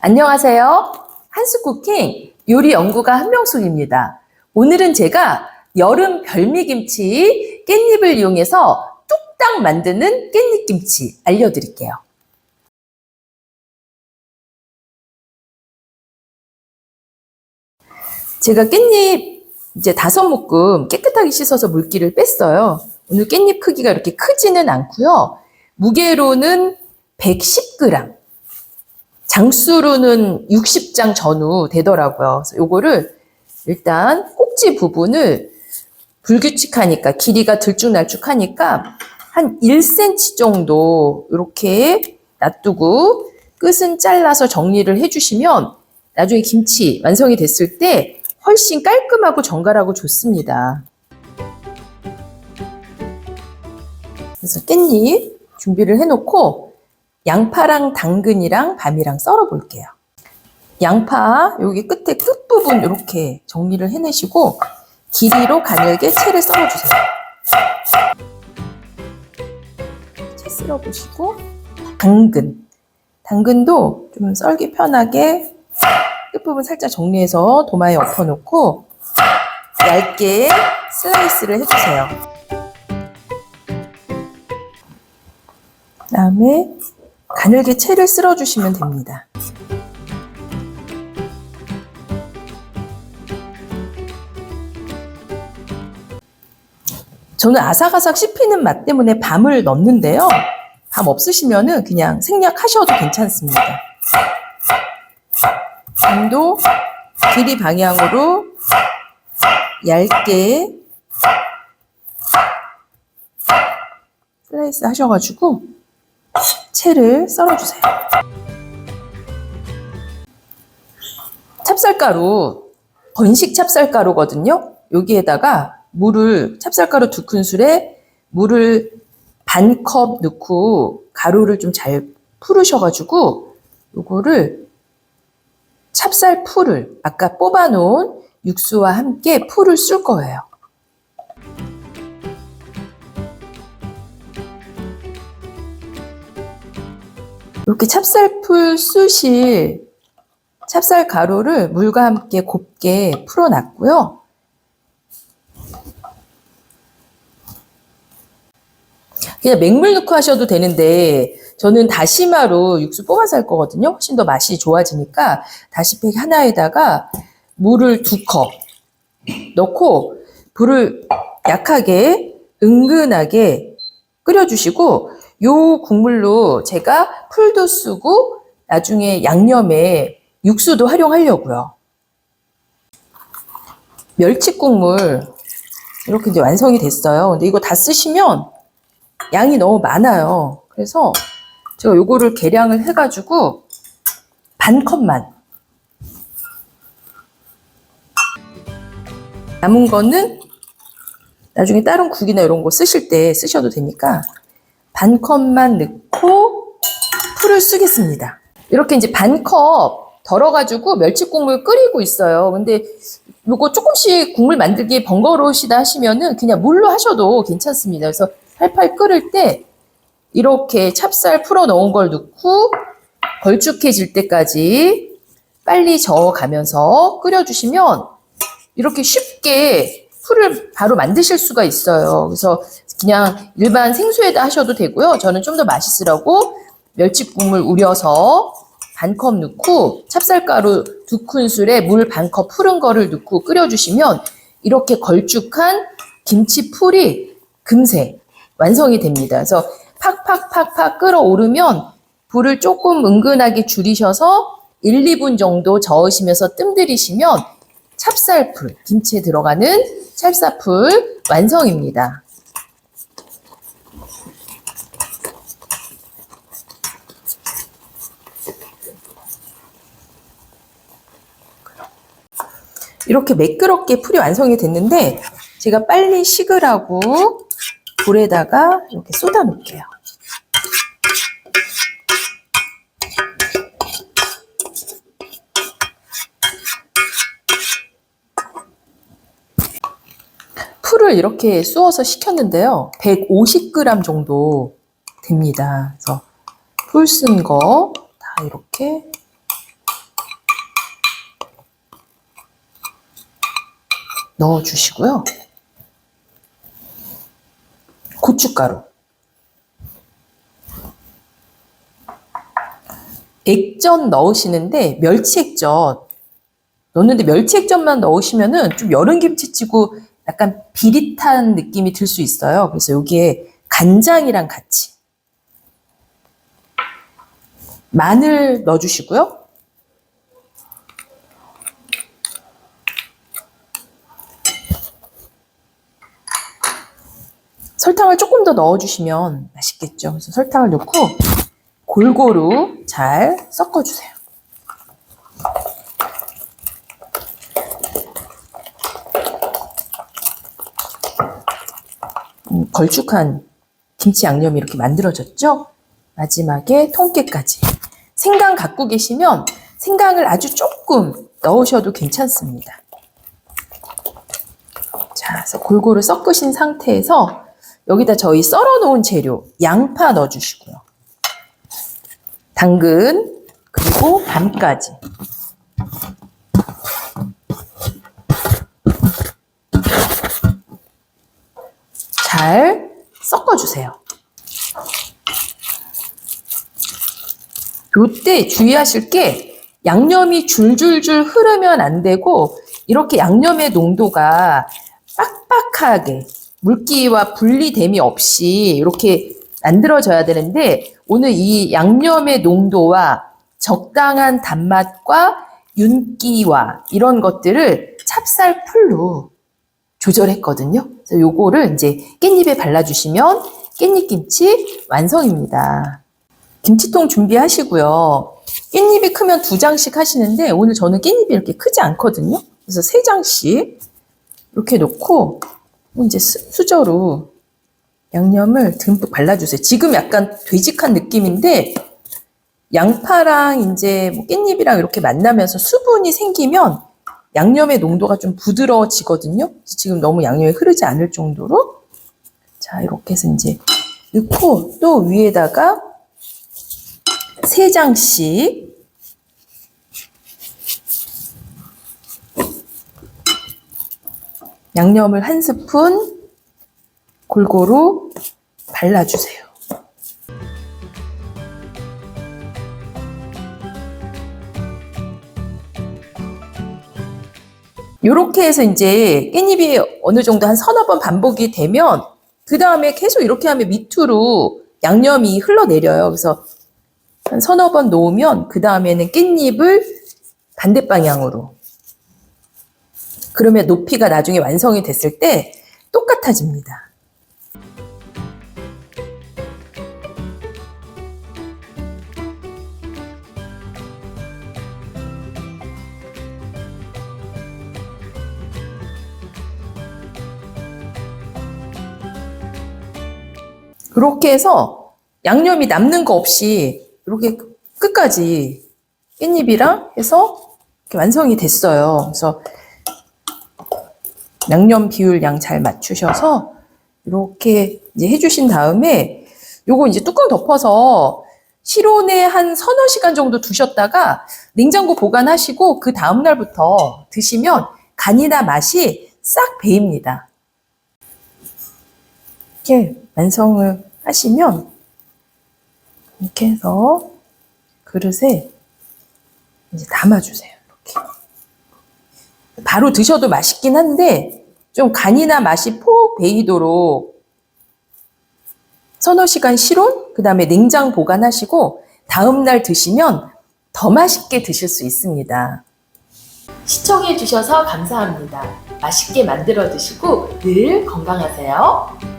안녕하세요. 한스쿠킹 요리 연구가 한명숙입니다. 오늘은 제가 여름 별미김치 깻잎을 이용해서 뚝딱 만드는 깻잎김치 알려드릴게요. 제가 깻잎 이제 다섯 묶음 깨끗하게 씻어서 물기를 뺐어요. 오늘 깻잎 크기가 이렇게 크지는 않고요. 무게로는 110g, 장수로는 60장 전후 되더라고요. 요거를 일단 꼭지 부분을 불규칙하니까 길이가 들쭉날쭉하니까 한 1cm 정도 이렇게 놔두고 끝은 잘라서 정리를 해주시면 나중에 김치 완성이 됐을 때 훨씬 깔끔하고 정갈하고 좋습니다. 그래서 깻잎 준비를 해놓고 양파랑 당근이랑 밤이랑 썰어 볼게요. 양파 여기 끝에 끝부분 이렇게 정리를 해내시고 길이로 가늘게 채를 썰어주세요. 채 썰어보시고 당근 당근도 좀 썰기 편하게 끝부분 살짝 정리해서 도마에 엎어놓고 얇게 슬라이스를 해주세요. 그 다음에 가늘게 채를 쓸어주시면 됩니다. 저는 아삭아삭 씹히는 맛 때문에 밤을 넣는데요. 밤 없으시면은 그냥 생략하셔도 괜찮습니다. 밤도 길이 방향으로 얇게 슬라이스 하셔가지고 채를 썰어주세요. 찹쌀가루, 건식 찹쌀가루거든요. 여기에다가 물을, 찹쌀가루 두 큰술에 물을 반 컵 넣고 가루를 좀 잘 풀으셔가지고 요거를 찹쌀 풀을 아까 뽑아놓은 육수와 함께 풀을 쓸 거예요. 이렇게 찹쌀풀 쓰실 찹쌀 가루를 물과 함께 곱게 풀어놨고요. 그냥 맹물 넣고 하셔도 되는데 저는 다시마로 육수 뽑아서 할 거거든요. 훨씬 더 맛이 좋아지니까 다시팩 하나에다가 물을 두 컵 넣고 불을 약하게 은근하게 끓여주시고 요 국물로 제가 풀도 쓰고 나중에 양념에 육수도 활용하려고요. 멸치 국물 이렇게 이제 완성이 됐어요. 근데 이거 다 쓰시면 양이 너무 많아요. 그래서 제가 요거를 계량을 해가지고 반 컵만 남은 거는 나중에 다른 국이나 이런 거 쓰실 때 쓰셔도 되니까 반 컵만 넣고 풀을 쓰겠습니다. 이렇게 이제 반 컵 덜어가지고 멸치 국물 끓이고 있어요. 근데 요거 조금씩 국물 만들기 번거로우시다 하시면은 그냥 물로 하셔도 괜찮습니다. 그래서 팔팔 끓을 때 이렇게 찹쌀 풀어 넣은 걸 넣고 걸쭉해질 때까지 빨리 저어가면서 끓여주시면 이렇게 쉽게 풀을 바로 만드실 수가 있어요. 그래서 그냥 일반 생수에다 하셔도 되고요. 저는 좀 더 맛있으라고 멸치국물 우려서 반 컵 넣고 찹쌀가루 두 큰술에 물 반 컵 푸른 거를 넣고 끓여주시면 이렇게 걸쭉한 김치풀이 금세 완성이 됩니다. 그래서 팍팍팍팍 끓어오르면 불을 조금 은근하게 줄이셔서 1, 2분 정도 저으시면서 뜸 들이시면 찹쌀풀, 김치에 들어가는 찹쌀풀 완성입니다. 이렇게 매끄럽게 풀이 완성이 됐는데 제가 빨리 식으라고 불에다가 이렇게 쏟아 놓을게요. 꿀을 이렇게 쑤어서 식혔는데요. 150g 정도 됩니다. 그래서 꿀 쓴 거 다 이렇게 넣어 주시고요. 고춧가루. 액젓 넣으시는데 멸치 액젓 넣는데 멸치 액젓만 넣으시면은 좀 여름 김치치고 약간 비릿한 느낌이 들 수 있어요. 그래서 여기에 간장이랑 같이 마늘 넣어주시고요. 설탕을 조금 더 넣어주시면 맛있겠죠. 그래서 설탕을 넣고 골고루 잘 섞어주세요. 음, 걸쭉한 김치 양념이 이렇게 만들어졌죠? 마지막에 통깨까지. 생강 갖고 계시면 생강을 아주 조금 넣으셔도 괜찮습니다. 자, 그래서 골고루 섞으신 상태에서 여기다 저희 썰어 놓은 재료, 양파 넣어 주시고요. 당근, 그리고 밤까지. 잘 섞어주세요. 요때 주의하실 게 양념이 줄줄줄 흐르면 안 되고 이렇게 양념의 농도가 빡빡하게 물기와 분리됨이 없이 이렇게 만들어져야 되는데 오늘 이 양념의 농도와 적당한 단맛과 윤기와 이런 것들을 찹쌀풀로 조절했거든요. 그래서 요거를 이제 깻잎에 발라주시면 깻잎김치 완성입니다. 김치통 준비하시고요. 깻잎이 크면 두 장씩 하시는데 오늘 저는 깻잎이 이렇게 크지 않거든요. 그래서 세 장씩 이렇게 놓고 이제 수- 수저로 양념을 듬뿍 발라주세요. 지금 약간 되직한 느낌인데 양파랑 이제 뭐 깻잎이랑 이렇게 만나면서 수분이 생기면 양념의 농도가 좀 부드러워지거든요. 지금 너무 양념이 흐르지 않을 정도로 자 이렇게 해서 이제 넣고 또 위에다가 세 장씩 양념을 한 스푼 골고루 발라주세요. 이렇게 해서 이제 깻잎이 어느 정도 한 서너 번 반복이 되면 그 다음에 계속 이렇게 하면 밑으로 양념이 흘러내려요. 그래서 한 서너 번 놓으면 그 다음에는 깻잎을 반대 방향으로 그러면 높이가 나중에 완성이 됐을 때 똑같아집니다. 그렇게 해서 양념이 남는 거 없이 이렇게 끝까지 깻잎이랑 해서 이렇게 완성이 됐어요. 그래서 양념 비율 양 잘 맞추셔서 이렇게 이제 해주신 다음에 요거 이제 뚜껑 덮어서 실온에 한 서너 시간 정도 두셨다가 냉장고 보관하시고 그 다음 날부터 드시면 간이나 맛이 싹 배입니다. 이렇게 완성을 하시면 이렇게 해서 그릇에 이제 담아주세요. 이렇게. 바로 드셔도 맛있긴 한데 좀 간이나 맛이 폭 배이도록 서너 시간 실온, 그 다음에 냉장 보관하시고 다음날 드시면 더 맛있게 드실 수 있습니다. 시청해주셔서 감사합니다. 맛있게 만들어 드시고 늘 건강하세요.